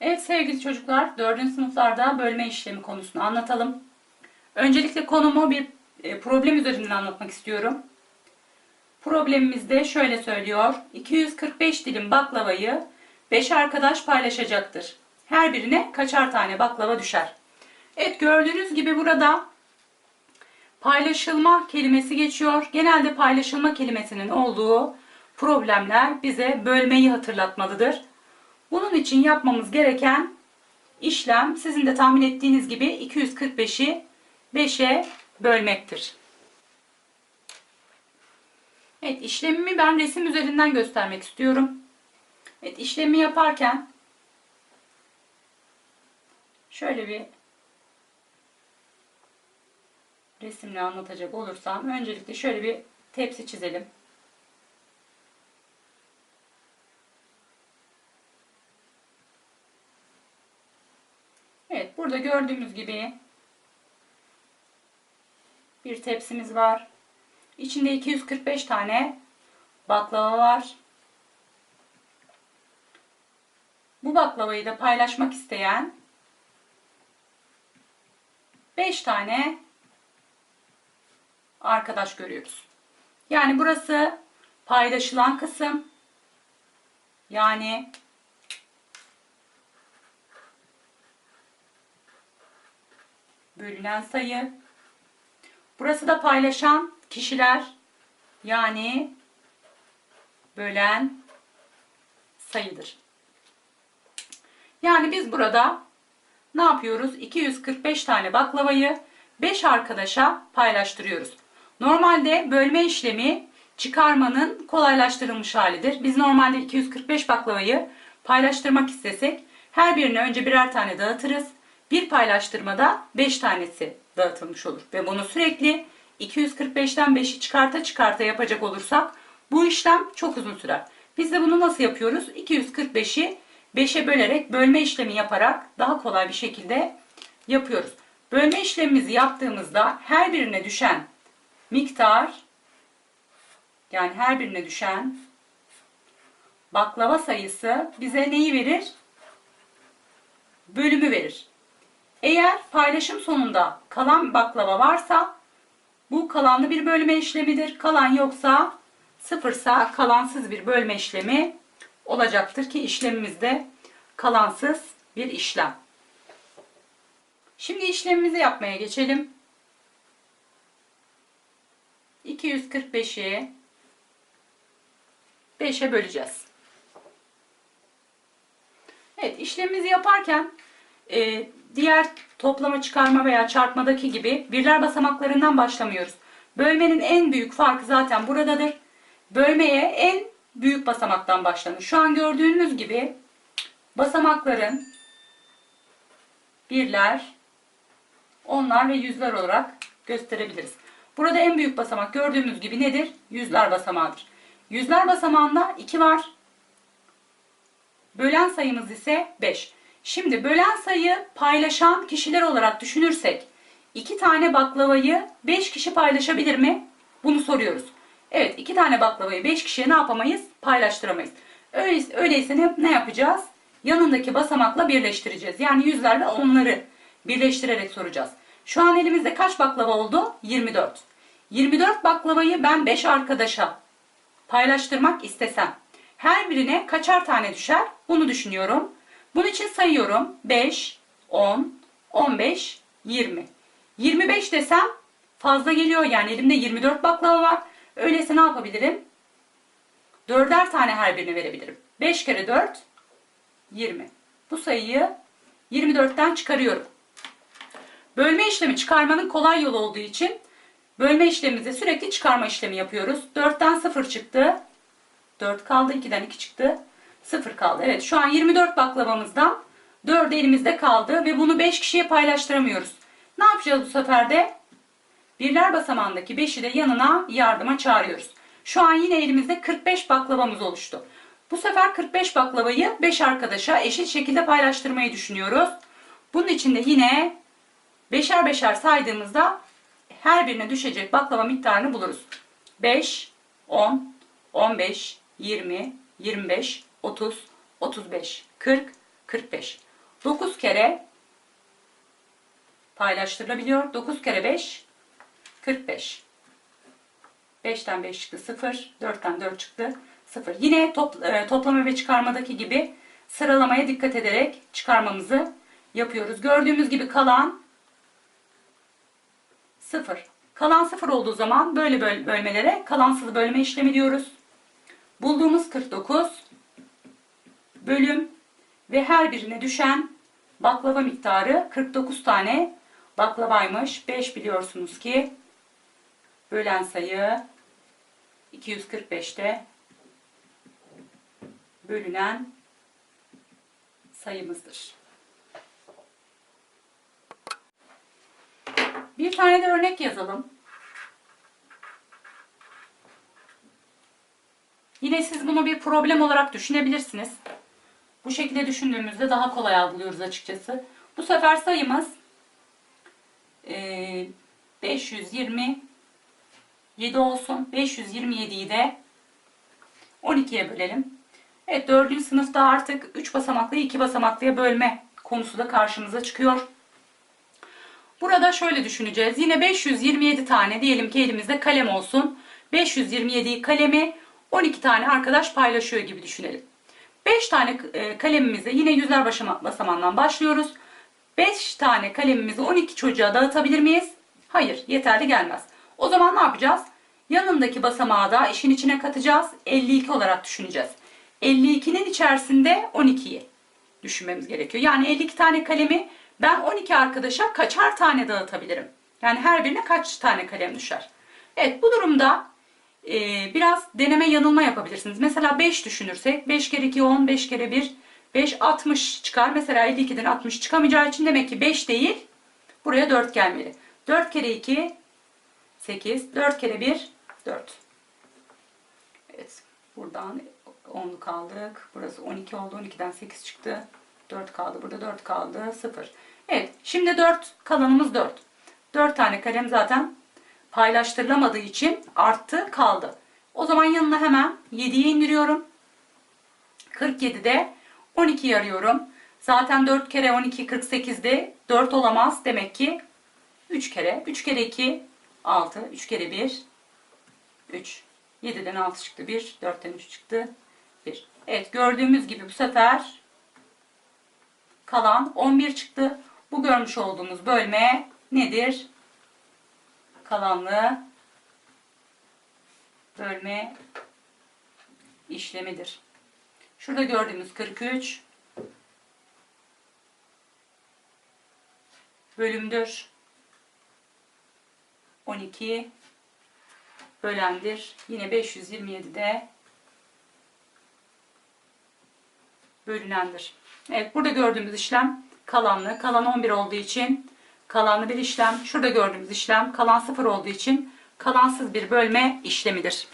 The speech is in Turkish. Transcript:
Evet sevgili çocuklar, 4. sınıflarda bölme işlemi konusunu anlatalım. Öncelikle konumu bir e, problem üzerinden anlatmak istiyorum. Problemimizde şöyle söylüyor. 245 dilim baklavayı 5 arkadaş paylaşacaktır. Her birine kaçar tane baklava düşer? Evet gördüğünüz gibi burada paylaşılma kelimesi geçiyor. Genelde paylaşılma kelimesinin olduğu problemler bize bölmeyi hatırlatmalıdır. Bunun için yapmamız gereken işlem sizin de tahmin ettiğiniz gibi 245'i 5'e bölmektir. Evet işlemimi ben resim üzerinden göstermek istiyorum. Evet işlemi yaparken şöyle bir resimle anlatacak olursam öncelikle şöyle bir tepsi çizelim. Evet burada gördüğümüz gibi bir tepsimiz var. İçinde 245 tane baklava var. Bu baklavayı da paylaşmak isteyen 5 tane arkadaş görüyoruz. Yani burası paylaşılan kısım. Yani bölünen sayı. Burası da paylaşan kişiler yani bölen sayıdır. Yani biz burada ne yapıyoruz? 245 tane baklavayı 5 arkadaşa paylaştırıyoruz. Normalde bölme işlemi çıkarmanın kolaylaştırılmış halidir. Biz normalde 245 baklavayı paylaştırmak istesek her birine önce birer tane dağıtırız. Bir paylaştırmada 5 tanesi dağıtılmış olur. Ve bunu sürekli 245'ten 5'i çıkarta çıkarta yapacak olursak bu işlem çok uzun sürer. Biz de bunu nasıl yapıyoruz? 245'i 5'e bölerek bölme işlemi yaparak daha kolay bir şekilde yapıyoruz. Bölme işlemimizi yaptığımızda her birine düşen miktar yani her birine düşen baklava sayısı bize neyi verir? Bölümü verir. Eğer paylaşım sonunda kalan baklava varsa bu kalanlı bir bölme işlemidir. Kalan yoksa sıfırsa kalansız bir bölme işlemi olacaktır ki işlemimizde kalansız bir işlem. Şimdi işlemimizi yapmaya geçelim. 245'i 5'e böleceğiz. Evet işlemimizi yaparken e, diğer toplama, çıkarma veya çarpmadaki gibi birler basamaklarından başlamıyoruz. Bölmenin en büyük farkı zaten buradadır. Bölmeye en büyük basamaktan başlanır. Şu an gördüğünüz gibi basamakların birler, onlar ve yüzler olarak gösterebiliriz. Burada en büyük basamak gördüğümüz gibi nedir? Yüzler basamağıdır. Yüzler basamağında 2 var. Bölen sayımız ise 5. Şimdi bölen sayı paylaşan kişiler olarak düşünürsek iki tane baklavayı 5 kişi paylaşabilir mi? Bunu soruyoruz. Evet iki tane baklavayı 5 kişiye ne yapamayız? Paylaştıramayız. Öyleyse, öyleyse ne, ne yapacağız? Yanındaki basamakla birleştireceğiz. Yani yüzler ve onları birleştirerek soracağız. Şu an elimizde kaç baklava oldu? 24. 24 baklavayı ben 5 arkadaşa paylaştırmak istesem her birine kaçar tane düşer? Bunu düşünüyorum. Bunun için sayıyorum. 5, 10, 15, 20. 25 desem fazla geliyor. Yani elimde 24 baklava var. Öyleyse ne yapabilirim? 4'er tane her birine verebilirim. 5 kere 4, 20. Bu sayıyı 24'ten çıkarıyorum. Bölme işlemi çıkarmanın kolay yolu olduğu için bölme işlemimizde sürekli çıkarma işlemi yapıyoruz. 4'ten 0 çıktı. 4 kaldı. 2'den 2 çıktı. 0 kaldı. Evet şu an 24 baklavamızdan 4 elimizde kaldı ve bunu 5 kişiye paylaştıramıyoruz. Ne yapacağız bu sefer de? Birler basamağındaki 5'i de yanına yardıma çağırıyoruz. Şu an yine elimizde 45 baklavamız oluştu. Bu sefer 45 baklavayı 5 arkadaşa eşit şekilde paylaştırmayı düşünüyoruz. Bunun için de yine beşer beşer saydığımızda her birine düşecek baklava miktarını buluruz. 5, 10, 15, 20, 25, 30, 35, 40, 45. 9 kere paylaştırılabiliyor. 9 kere 5 45. 5'ten 5 çıktı 0. 4'ten 4 çıktı 0. Yine e, toplama ve çıkarmadaki gibi sıralamaya dikkat ederek çıkarmamızı yapıyoruz. Gördüğümüz gibi kalan 0. Kalan 0 olduğu zaman böyle böl bölmelere kalansız bölme işlemi diyoruz. Bulduğumuz 49 bölüm ve her birine düşen baklava miktarı 49 tane baklavaymış. 5 biliyorsunuz ki bölen sayı 245'te bölünen sayımızdır. Bir tane de örnek yazalım. Yine siz bunu bir problem olarak düşünebilirsiniz. Bu şekilde düşündüğümüzde daha kolay algılıyoruz açıkçası. Bu sefer sayımız eee, 527 olsun. 527'yi de 12'ye bölelim. Evet 4. sınıfta artık 3 basamaklı 2 basamaklıya bölme konusu da karşımıza çıkıyor. Burada şöyle düşüneceğiz. Yine 527 tane diyelim ki elimizde kalem olsun. 527 kalemi 12 tane arkadaş paylaşıyor gibi düşünelim. 5 tane e, kalemimizle yine yüzler basama- basamağından başlıyoruz. 5 tane kalemimizi 12 çocuğa dağıtabilir miyiz? Hayır, yeterli gelmez. O zaman ne yapacağız? Yanındaki basamağı da işin içine katacağız. 52 olarak düşüneceğiz. 52'nin içerisinde 12'yi düşünmemiz gerekiyor. Yani 52 tane kalemi ben 12 arkadaşa kaçar tane dağıtabilirim? Yani her birine kaç tane kalem düşer? Evet bu durumda e, biraz deneme yanılma yapabilirsiniz. Mesela 5 düşünürsek 5 kere 2 10, 5 kere 1 5 60 çıkar. Mesela 52'den 60 çıkamayacağı için demek ki 5 değil buraya 4 gelmeli. 4 kere 2 8, 4 kere 1 4. Evet buradan 10'lu kaldık. Burası 12 oldu. 12'den 8 çıktı. 4 kaldı. Burada 4 kaldı. 0. Evet. Şimdi 4 kalanımız 4. 4 tane kalem zaten paylaştırılamadığı için arttı kaldı. O zaman yanına hemen 7'yi indiriyorum. 47'de 12'yi arıyorum. Zaten 4 kere 12 48'de 4 olamaz. Demek ki 3 kere. 3 kere 2 6. 3 kere 1 3. 7'den 6 çıktı 1. 4'ten 3 çıktı 1. Evet gördüğümüz gibi bu sefer kalan 11 çıktı. Bu görmüş olduğumuz bölme nedir? Kalanlı bölme işlemidir. Şurada gördüğümüz 43 bölümdür. 12 bölendir. Yine 527'de bölünendir. Evet burada gördüğümüz işlem kalanlı. Kalan 11 olduğu için kalanlı bir işlem. Şurada gördüğümüz işlem kalan 0 olduğu için kalansız bir bölme işlemidir.